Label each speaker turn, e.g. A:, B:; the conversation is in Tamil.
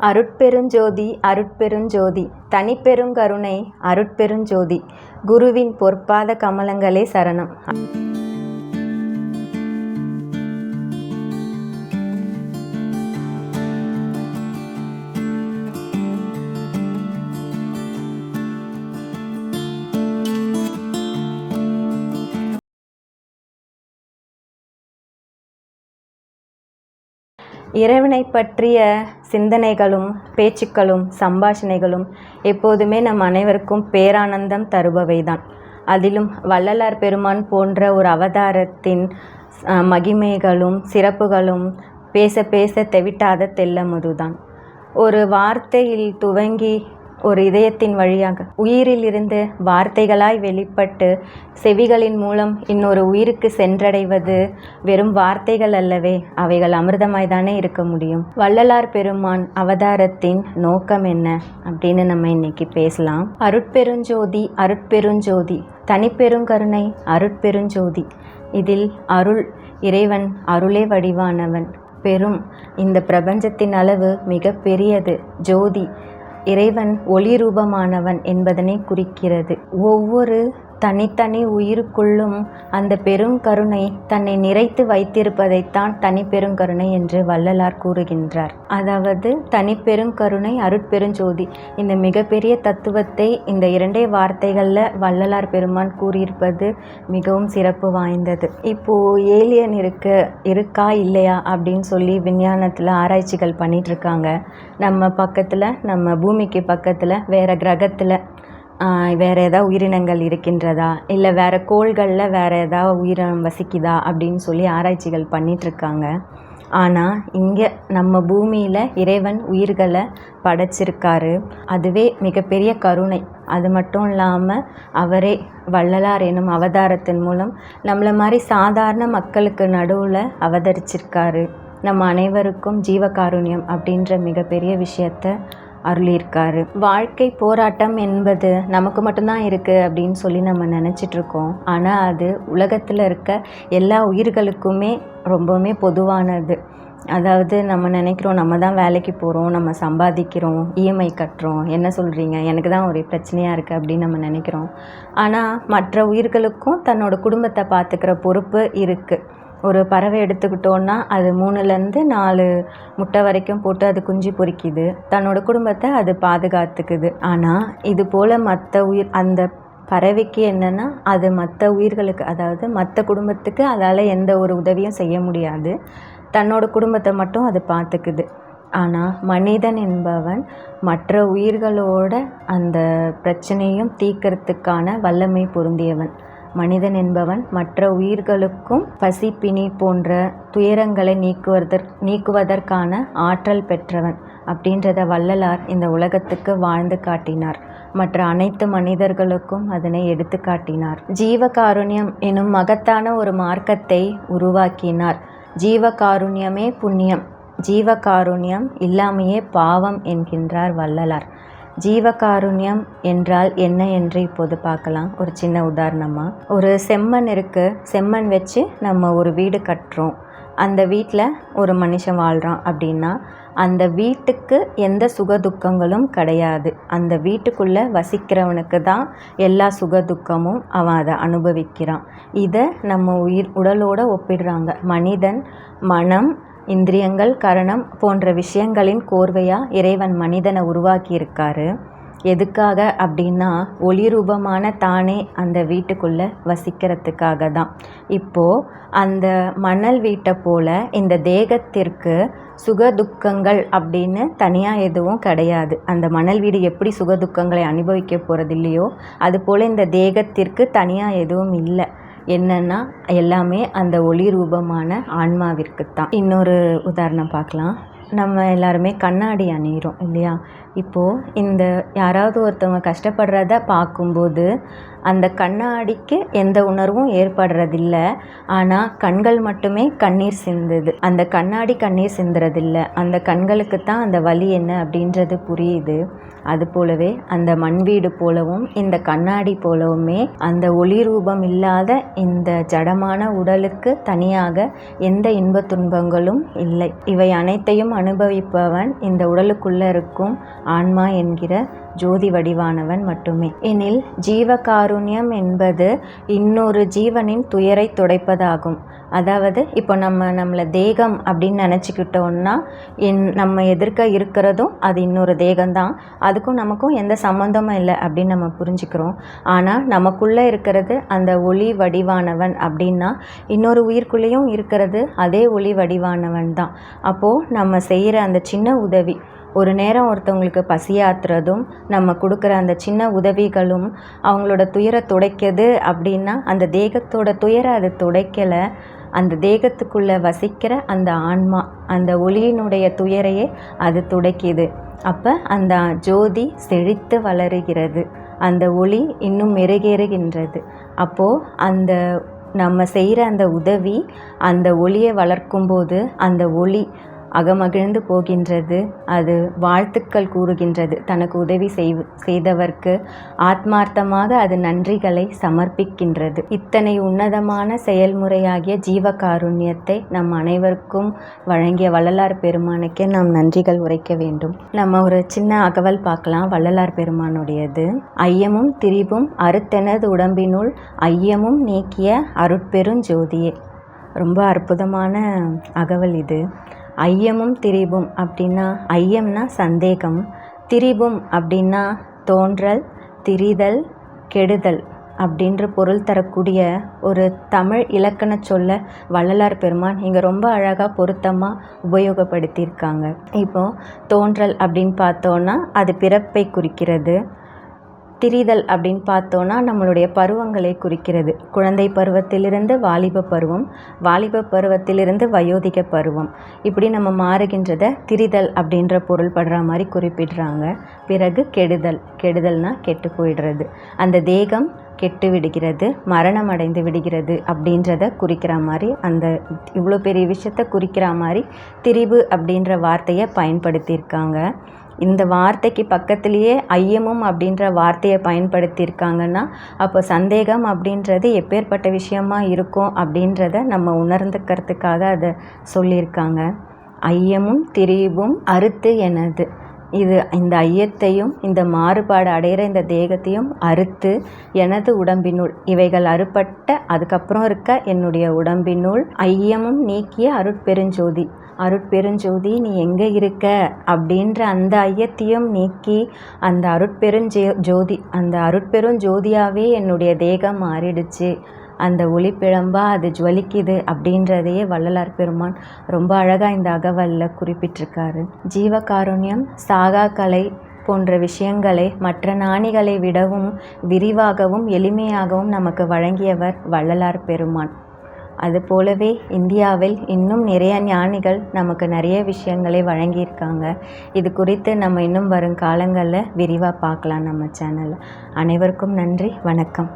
A: அருட்பெருஞ்சோதி அருட்பெருஞ்சோதி. தனிப்பெருங்கருணை அருட்பெருஞ்சோதி. குருவின் பொற்பாத கமலங்களே சரணம். இறைவனை பற்றிய சிந்தனைகளும் பேச்சுக்களும் சம்பாஷணைகளும் எப்போதுமே நம் அனைவருக்கும் பேரானந்தம் தருபவைதான். அதிலும் வள்ளலார் பெருமான் போன்ற ஒரு அவதாரத்தின் மகிமைகளும் சிறப்புகளும் பேச பேச தெவிட்டாத தெல்லமுதுதான் ஒரு வார்த்தையில் துவங்கி ஒரு இதயத்தின் வழியாக. உயிரில் இருந்து வார்த்தைகளாய் வெளிப்பட்டு செவிகளின் மூலம் இன்னொரு உயிருக்கு சென்றடைவது வெறும் வார்த்தைகள் அல்லவே அவைகள் அமிர்தமாய் தானே இருக்க முடியும். வள்ளலார் பெருமான் அவதாரத்தின் நோக்கம் என்ன அப்படின்னு நம்ம இன்னைக்கு பேசலாம். அருட்பெருஞ்சோதி அருட்பெருஞ்சோதி. தனிப்பெருங்கருணை அருட்பெருஞ்சோதி. இதில் அருள் இறைவன் அருளே வடிவானவன். பெரும் இந்த பிரபஞ்சத்தின் அளவு மிக பெரியது. ஜோதி இறைவன் ஒளி ரூபமானவன் என்பதனை குறிக்கிறது. ஒவ்வொரு தனித்தனி உயிருக்குள்ளும் அந்த பெருங்கருணை தன்னை நிறைத்து வைத்திருப்பதைத்தான் தனிப்பெருங்கருணை என்று வள்ளலார் கூறுகின்றார். அதாவது தனிப்பெருங்கருணை அருட்பெருஞ்சோதி. இந்த மிகப்பெரிய தத்துவத்தை இந்த இரண்டே வார்த்தைகளில் வள்ளலார் பெருமான் கூறியிருப்பது மிகவும் சிறப்பு வாய்ந்தது. இப்போ ஏலியன் இருக்க இருக்கா இல்லையா அப்படின்னு சொல்லி விஞ்ஞானத்தில் ஆராய்ச்சிகள் பண்ணிட்டு இருக்காங்க. நம்ம பக்கத்தில் நம்ம பூமிக்கு பக்கத்தில் வேற கிரகத்தில் வேறு ஏதாவது உயிரினங்கள் இருக்கின்றதா? இல்லை வேறு கோள்களில் வேறு ஏதாவது உயிரினம் வசிக்குதா? அப்படின்னு சொல்லி ஆராய்ச்சிகள் பண்ணிகிட்ருக்காங்க ஆனால் இங்கே நம்ம பூமியில் இறைவன் உயிர்களை படைச்சிருக்காரு. அதுவே மிகப்பெரிய கருணை. அது மட்டும் இல்லாமல் அவரே வள்ளலார் எனும் அவதாரத்தின் மூலம் நம்மளை மாதிரி சாதாரண மக்களுக்கு நடுவில் அவதரிச்சிருக்காரு. நம்ம அனைவருக்கும் ஜீவகாருண்யம் அப்படின்ற மிகப்பெரிய விஷயத்த அருளியிருக்காரு. வாழ்க்கை போராட்டம் என்பது நமக்கு மட்டும்தான் இருக்குது அப்படின்னு சொல்லி நம்ம நினச்சிட்டு இருக்கோம் ஆனால் அது உலகத்தில் இருக்க எல்லா உயிர்களுக்குமே ரொம்பவுமே பொதுவானது. அதாவது நம்ம நினைக்கிறோம் நம்ம தான் வேலைக்கு போகிறோம் நம்ம சம்பாதிக்கிறோம் இஎம்ஐ கட்டுறோம். என்ன சொல்கிறீங்க எனக்கு தான் ஒரே பிரச்சனையாக இருக்குது அப்படின்னு நம்ம நினைக்கிறோம். ஆனால் மற்ற உயிர்களுக்கும் தன்னோட குடும்பத்தை பார்த்துக்கிற பொறுப்பு இருக்குது ஒரு பறவை எடுத்துக்கிட்டோன்னா அது மூணுலேருந்து நாலு முட்டை வரைக்கும் போட்டு அது குஞ்சு பொரிக்குது தன்னோட குடும்பத்தை அது பாதுகாத்துக்குது. ஆனால் இது போல் மற்ற உயிர் அந்த பறவைக்கு என்னென்னா அது மற்ற உயிர்களுக்கு அதாவது மற்ற குடும்பத்துக்கு அதால் எந்த ஒரு உதவியும் செய்ய முடியாது. தன்னோட குடும்பத்தை மட்டும் அது பார்த்துக்குது ஆனால் மனிதன் என்பவன் மற்ற உயிர்களோட அந்த பிரச்சனையும் தீக்கிறதுக்கான வல்லமை பொருந்தியவன். மனிதன் என்பவன் மற்ற உயிர்களுக்கும் பசி பிணி போன்ற துயரங்களை நீக்குவதற் நீக்குவதற்கான ஆற்றல் பெற்றவன் அப்படின்றத வள்ளலார் இந்த உலகத்துக்கு வாழ்ந்து காட்டினார். மற்ற அனைத்து மனிதர்களுக்கும் அதனை எடுத்து காட்டினார். ஜீவகாருண்யம் எனும் மகத்தான ஒரு மார்க்கத்தை உருவாக்கினார். ஜீவகாருண்யமே புண்ணியம். ஜீவகாருண்யம் இல்லாமையே பாவம் என்கின்றார் வள்ளலார். ஜீவகாருண்யம் என்றால் என்ன என்று இப்போது பார்க்கலாம். ஒரு சின்ன உதாரணமாக ஒரு செம்மண் இருக்குது செம்மண் வச்சு நம்ம ஒரு வீடு கட்டுறோம். அந்த வீட்டில் ஒரு மனுஷன் வாழ்கிறான் அப்படின்னா அந்த வீட்டுக்கு எந்த சுக துக்கங்களும் கிடையாது. அந்த வீட்டுக்குள்ளே வசிக்கிறவனுக்கு தான் எல்லா சுக துக்கமும் அவன் அதை அனுபவிக்கிறான். இதை நம்ம உயிர் உடலோடு ஒப்பிடுறாங்க. மனிதன் மனம் இந்திரியங்கள் கரணம் போன்ற விஷயங்களின் கோர்வையாக இறைவன் மனிதனை உருவாக்கியிருக்காரு. எதுக்காக அப்படின்னா ஒளி ரூபமான தானே அந்த வீட்டுக்குள்ளே வசிக்கிறதுக்காக தான் இப்போது அந்த மணல் வீட்டை போல் இந்த தேகத்திற்கு சுக துக்கங்கள் அப்படின்னு தனியாக எதுவும் கிடையாது. அந்த மணல் வீடு எப்படி சுக துக்கங்களை அனுபவிக்க போகிறது இல்லையோ அதுபோல் இந்த தேகத்திற்கு தனியாக எதுவும் இல்லை. என்னன்னா எல்லாமே அந்த ஒளி ரூபமான ஆன்மாவிற்கு தான் இன்னொரு உதாரணம் பார்க்கலாம். நம்ம எல்லாருமே கண்ணாடி அணிகிறோம் இல்லையா? இப்போது இந்த யாராவது ஒருத்தவங்க கஷ்டப்படுறத பார்க்கும்போது அந்த கண்ணாடிக்கு எந்த உணர்வும் ஏற்படுறதில்ல. ஆனால் கண்கள் மட்டுமே கண்ணீர் சிந்துது. அந்த கண்ணாடி கண்ணீர் சிந்துறதில்ல. அந்த கண்களுக்கு தான் அந்த வலி என்ன அப்படின்றது புரியுது. அது போலவே அந்த மண் வீடு போலவும் இந்த கண்ணாடி போலவுமே அந்த ஒளி ரூபம் இல்லாத இந்த ஜடமான உடலுக்கு தனியாக எந்த இன்ப துன்பங்களும் இல்லை. இவை அனைத்தையும் அனுபவிப்பவன் இந்த உடலுக்குள்ள இருக்கும் ஆன்மா என்கிற ஜோதி வடிவானவன் மட்டுமே. எனில் காருண்யம் என்பது இன்னொரு ஜீவனின் துயரை துடைப்பதாகும். அதாவது இப்போ நம்ம நம்மளை தேகம் அப்படின்னு நினச்சிக்கிட்டோன்னா என் நம்ம எதிர்க்க இருக்கிறதும் அது இன்னொரு தேகம்தான். அதுக்கும் நமக்கும் எந்த சம்மந்தமும் இல்லை அப்படின்னு நம்ம புரிஞ்சுக்கிறோம். ஆனால் நமக்குள்ளே இருக்கிறது அந்த ஒளி வடிவானவன் அப்படின்னா இன்னொரு உயிர்க்குள்ளேயும் இருக்கிறது அதே ஒளி வடிவானவன் தான் அப்போது நம்ம செய்கிற அந்த சின்ன உதவி ஒரு நேரம் ஒருத்தவங்களுக்கு பசியாத்துறதும் நம்ம கொடுக்குற அந்த சின்ன உதவிகளும் அவங்களோட துயரை துடைக்கிது அப்படின்னா அந்த தேகத்தோட துயரை அது துடைக்கலை. அந்த தேகத்துக்குள்ளே வசிக்கிற அந்த ஆன்மா அந்த ஒளியினுடைய துயரையே அது துடைக்கிது. அப்போ அந்த ஜோதி செழித்து வளருகிறது. அந்த ஒளி இன்னும் மெருகேறுகின்றது. அப்போது அந்த நம்ம செய்கிற அந்த உதவி அந்த ஒளியை வளர்க்கும்போது அந்த ஒளி அகமகிழ்ந்து போகின்றது. அது வாழ்த்துக்கள் கூறுகின்றது. தனக்கு உதவி செய் செய்தவர்க்கு ஆத்மார்த்தமாக அது நன்றிகளை சமர்ப்பிக்கின்றது. இத்தனை உன்னதமான செயல்முறையாகிய ஜீவகாருண்யத்தை நம் அனைவருக்கும் வழங்கிய வள்ளலார் பெருமானுக்கே நாம் நன்றிகள் உரைக்க வேண்டும். நம்ம ஒரு சின்ன அகவல் பார்க்கலாம். வள்ளலார் பெருமானுடையது. ஐயமும் திரிபும் அறுத்தெனது உடம்பினுள் ஐயமும் நீக்கிய அருட்பெருஞ்சோதியே ரொம்ப அற்புதமான அகவல் இது. ஐயமும் திரிபும் அப்படின்னா ஐயம்னா சந்தேகம் திரிபும் அப்படின்னா தோன்றல் திரிதல் கெடுதல் அப்படின்ற பொருள் தரக்கூடிய ஒரு தமிழ் இலக்கண சொல்ல வள்ளலார் பெருமான் இங்கே ரொம்ப அழகாக பொருத்தமாக உபயோகப்படுத்தியிருக்காங்க. இப்போது தோன்றல் அப்படின்னு பார்த்தோன்னா அது பிறப்பை குறிக்கிறது திரிதல் அப்படின்னு பார்த்தோன்னா நம்மளுடைய பருவங்களை குறிக்கிறது. குழந்தை பருவத்திலிருந்து வாலிப பருவம் வாலிப பருவத்திலிருந்து வயோதிக பருவம். இப்படி நம்ம மாறுகின்றத திரிதல் அப்படின்ற பொருள் படுற மாதிரி குறிப்பிடுறாங்க. பிறகு கெடுதல். கெடுதல்னால் கெட்டு போயிடுறது. அந்த தேகம் கெட்டு விடுகிறது மரணம் அடைந்து விடுகிறது அப்படின்றத குறிக்கிற மாதிரி அந்த இவ்வளோ பெரிய விஷயத்த குறிக்கிற மாதிரி திரிவு அப்படின்ற வார்த்தையை பயன்படுத்தியிருக்காங்க. இந்த வார்த்தைக்கு பக்கத்துலேயே ஐயமும் அப்படின்ற வார்த்தையை பயன்படுத்தியிருக்காங்கன்னா அப்போ சந்தேகம் அப்படின்றது எப்பேற்பட்ட விஷயமா இருக்கும் அப்படின்றத நம்ம உணர்ந்துக்கிறதுக்காக அதை சொல்லியிருக்காங்க. ஐயமும் திரிவும் அறுத்து எனது. இது இந்த ஐயத்தையும் இந்த மாறுபாடு அடைகிற இந்த தேகத்தையும் அறுத்து எனது உடம்பினுள். இவைகள் அறுப்பட்ட அதுக்கப்புறம் இருக்க என்னுடைய உடம்பினுள் ஐயமும் நீக்கிய அருட்பெருஞ்சோதி. அருட்பெருஞ்சோதி நீ எங்கே இருக்க? அப்படின்ற அந்த ஐயத்தையும் நீக்கி அந்த அருட்பெருஞ்சோ ஜோதி அந்த அருட்பெருஞ்சோதியாகவே என்னுடைய தேகம் மாறிடுச்சு. அந்த ஒளிப்பிழம்பாக அது ஜுவலிக்குது அப்படின்றதையே வள்ளலார் பெருமான் ரொம்ப அழகாக இந்த அகவலில் குறிப்பிட்டிருக்காரு. ஜீவகாருண்யம் சாகா கலை போன்ற விஷயங்களை மற்ற நாணிகளை விடவும் விரிவாகவும் எளிமையாகவும் நமக்கு வழங்கியவர் வள்ளலார் பெருமான். அது போலவே இந்தியாவில் இன்னும் நிறைய ஞானிகள் நமக்கு நிறைய விஷயங்களை வழங்கியிருக்காங்க. இது குறித்து நம்ம இன்னும் வரும் காலங்களில் விரிவாக பார்க்கலாம் நம்ம சேனலில் அனைவருக்கும் நன்றி. வணக்கம்.